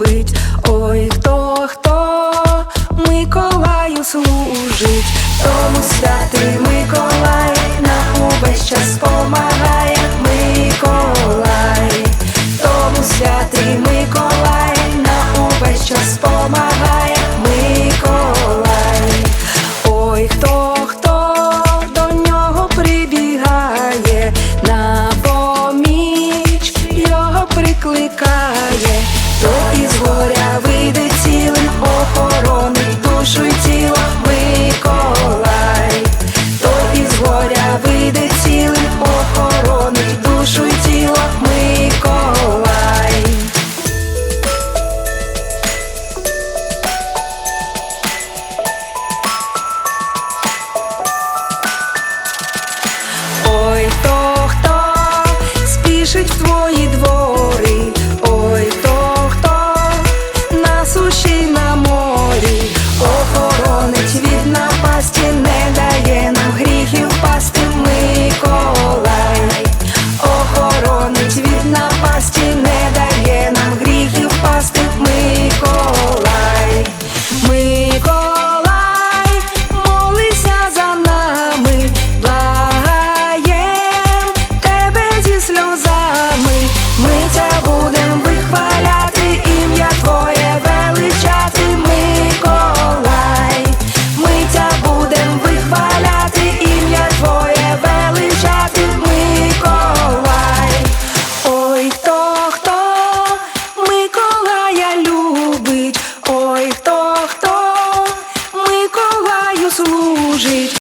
Любить, ой, хто, хто? Миколаю служить, тому святий Миколай нам увесь час помагає Миколай, тому святий Миколай нам увесь час помагає Миколай. Ой, хто, хто до нього прибігає, на поміч його прикликає, то із горя вийде цілим, охоронить від напасті, не дає нам гріхів пасти любить,